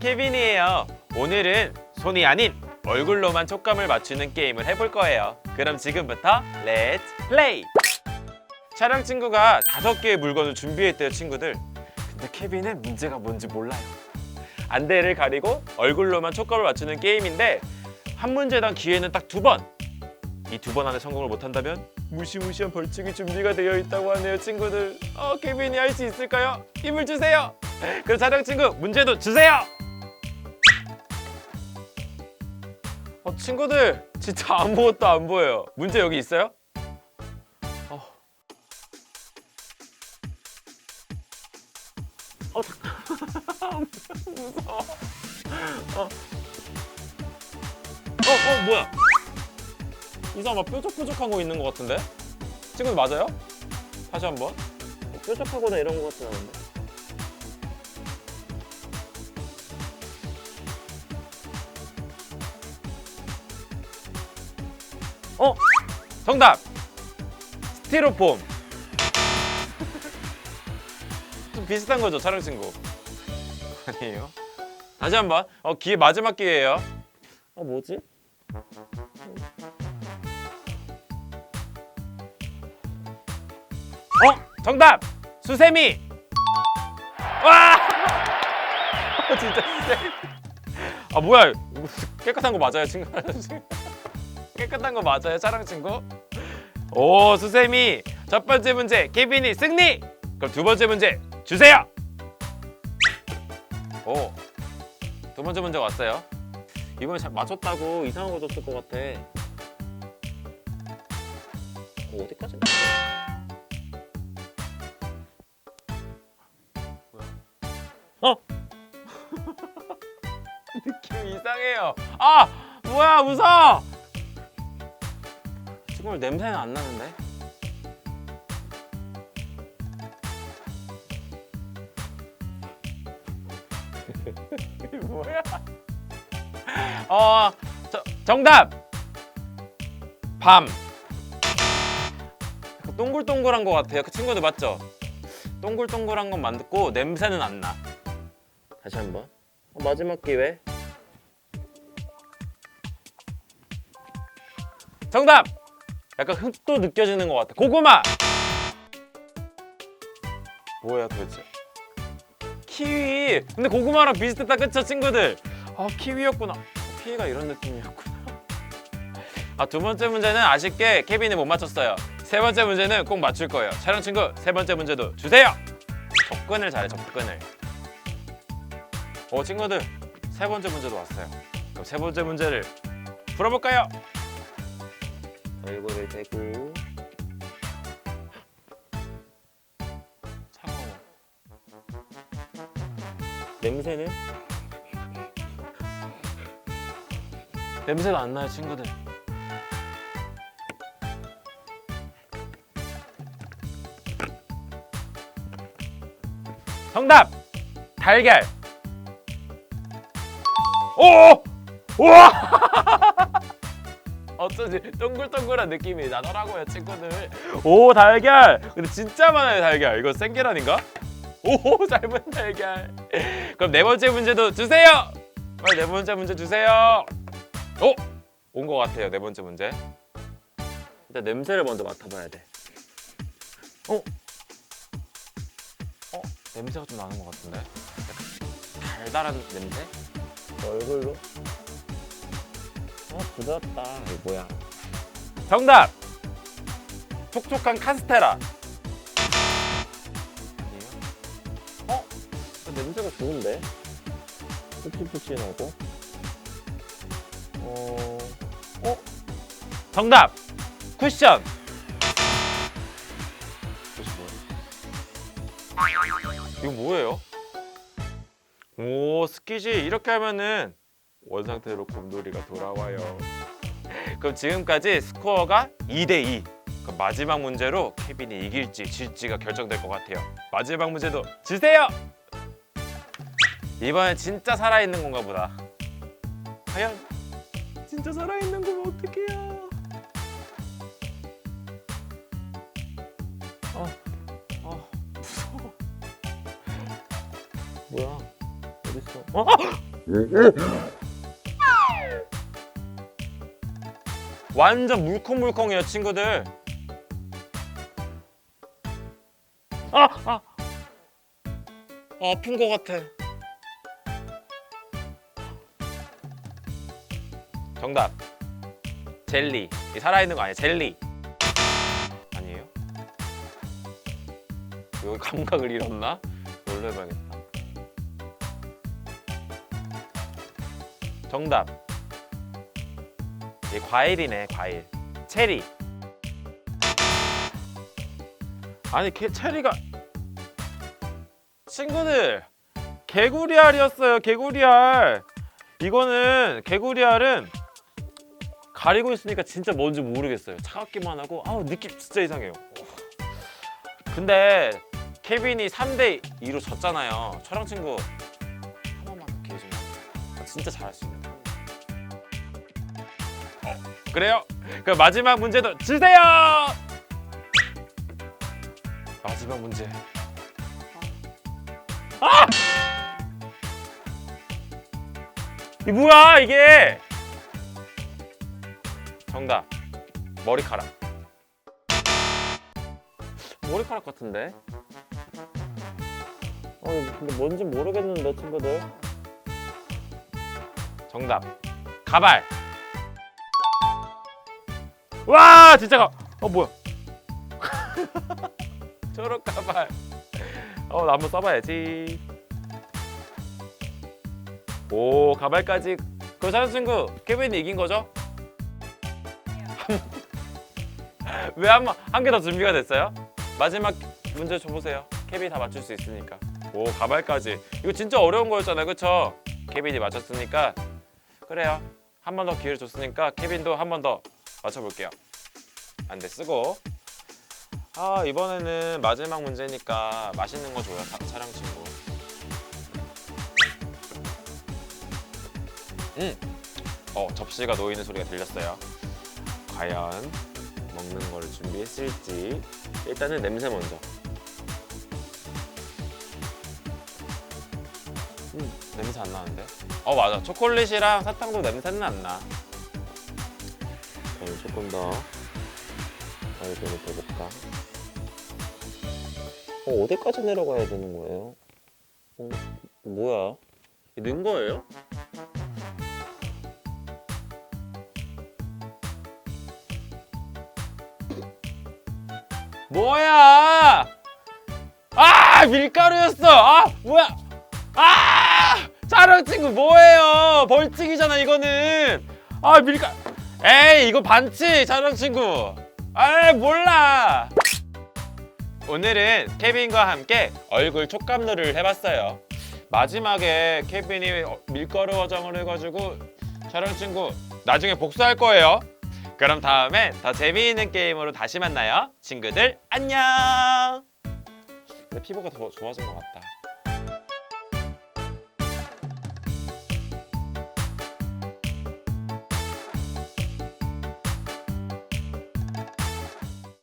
케빈이에요. 오늘은 손이 아닌 얼굴로만 촉감을 맞추는 게임을 해볼 거예요. 그럼 지금부터 렛츠 플레이! 촬영 친구가 다섯 개의 물건을 준비했대요, 친구들. 근데 케빈은 문제가 뭔지 몰라요. 안대를 가리고 얼굴로만 촉감을 맞추는 게임인데 한 문제당 기회는 딱 두 번. 이 두 번 안에 성공을 못한다면 무시무시한 벌칙이 준비가 되어 있다고 하네요, 친구들. 어, 케빈이 할 수 있을까요? 힘을 주세요. 그럼 촬영 친구 문제도 주세요. 어, 친구들 진짜 아무것도 안 보여요. 문제 여기 있어요? 어. 어. 무서워. 어. 어, 어, 뭐야? 이상 막 뾰족뾰족한 거 있는 것 같은데? 친구들 맞아요? 다시 한번. 뾰족하거나 이런 것 같진 않은데. 어? 정답! 스티로폼. 좀 비슷한 거죠, 촬영 친구. 아니에요? 다시 한번. 어, 기회 마지막 기회예요. 어, 뭐지? 어, 정답! 수세미. 와! 어, 진짜 수세미. 아, 뭐야? 깨끗한 거 맞아요, 친구? 깨끗한 거 맞아요, 촬영 친구? 오, 수세미. 첫 번째 문제, 케빈이 승리. 그럼 두 번째 문제 주세요. 오, 두 번째 문제 왔어요. 이번에 잘 맞췄다고 이상한 거 줬을 것 같아. 어, 어디까지? 어? 느낌 이상해요. 아, 뭐야, 무서워. 지금 냄새는 안 나는데? 뭐야? 어, 저, 정답. 밤. 동글동글한 것 같아요. 그 친구들 맞죠? 동글동글한 건 맞고 냄새는 안 나. 다시 한 번. 어, 마지막 기회. 정답. 약간 흙도 느껴지는 것 같아. 고구마. 뭐야 도대체? 키위. 근데 고구마랑 비슷했다 그쵸 친구들? 아 키위였구나. 키위가 이런 느낌이었구나. 아 두 번째 문제는 아쉽게 케빈이 못 맞췄어요. 세 번째 문제는 꼭 맞출 거예요. 촬영 친구 세 번째 문제도 주세요. 접근을 잘해 접근을. 오 친구들 세 번째 문제도 왔어요. 그럼 세 번째 문제를 풀어볼까요? 얼굴을 대고 차가워. 냄새는? 냄새가 안 나요 친구들. 정답! 달걀! 오! 우와! 어쩌지 동글동글한 느낌이 나더라고요 친구들 오 달걀 근데 진짜 많아요 달걀 이거 생계란인가? 오 삶은 달걀 그럼 네 번째 문제도 주세요 빨리 네 번째 문제 주세요 오! 온 것 같아요 네 번째 문제 일단 냄새를 먼저 맡아봐야 돼 어? 어? 냄새가 좀 나는 것 같은데 달달한 냄새? 얼굴로? 어 부드럽다. 이거 뭐야? 정답! 촉촉한 카스테라. 아니에요? 어? 냄새가 좋은데? 푹신푹신하고. 어... 어? 정답! 쿠션! 이거 뭐예요? 오 스키지. 이렇게 하면은 원상태로 곰돌이가 돌아와요. 그럼 지금까지 스코어가 2대2. 그럼 마지막 문제로 케빈이 이길지 질지가 결정될 것 같아요. 마지막 문제도 주세요. 이번엔 진짜 살아있는 건가 보다. 과연 진짜 살아있는 거면 어떡해요? 어, 어, 무서워. 뭐야? 어딨어? 어? 완전 물컹물컹해요 친구들 아! 아! 아픈 거 같아 정답 젤리 이 살아있는 거 아니야 젤리 아니에요? 여기 감각을 잃었나? 뭘로 해봐야겠다 정답 이 과일이네 과일. 체리. 아니 개, 체리가 친구들 개구리알이었어요 개구리알. 이거는 개구리알은 가리고 있으니까 진짜 뭔지 모르겠어요. 차갑기만 하고 아우 느낌 진짜 이상해요. 근데 케빈이 3대 2로 졌잖아요. 촬영 친구. 한 번만 기회 좀 진짜 잘할 수 있는 어, 그래요? 그 마지막 문제도 주세요! 마지막 문제. 아! 이 뭐야 이게? 정답. 머리카락. 머리카락 같은데? 어 근데 뭔지 모르겠는데 친구들. 정답. 가발 와 진짜 가... 어 뭐야 초록 가발 어, 나 한번 써봐야지. 오, 가발까지. 그 사연 친구, 케빈이 이긴 거죠? 왜 한 번, 한 개 더 준비가 됐어요? 마지막 문제 줘보세요. 케빈이 다 맞출 수 있으니까. 오, 가발까지. 이거 진짜 어려운 거였잖아요. 그쵸? 케빈이 맞췄으니까. 그래요. 한 번 더 기회를 줬으니까 케빈도 한 번 더 맞춰볼게요. 안 돼, 쓰고. 아 이번에는 마지막 문제니까 맛있는 거 줘요 사- 촬영 친구. 음 어 접시가 놓이는 소리가 들렸어요. 과연 먹는 거를 준비했을지. 일단은 냄새 먼저. 음 냄새 안 나는데? 어 맞아. 초콜릿이랑 사탕도 냄새는 안 나 그럼 조금 더 얼굴을 해볼까 어, 어디까지 내려가야 되는 거예요? 어, 뭐야? 이는 거예요? 뭐야? 아 밀가루였어. 아 뭐야? 아 촬영 친구 뭐예요? 벌칙이잖아 이거는. 아 밀가. 에이 이거 반칙 촬영 친구. 아 몰라. 오늘은 케빈과 함께 얼굴 촉감놀이를 해봤어요. 마지막에 케빈이 어, 밀가루 화장을 해가지고 촬영 친구 나중에 복수할 거예요. 그럼 다음에 더 재미있는 게임으로 다시 만나요. 친구들 안녕. 내 피부가 더 좋아진 것 같다.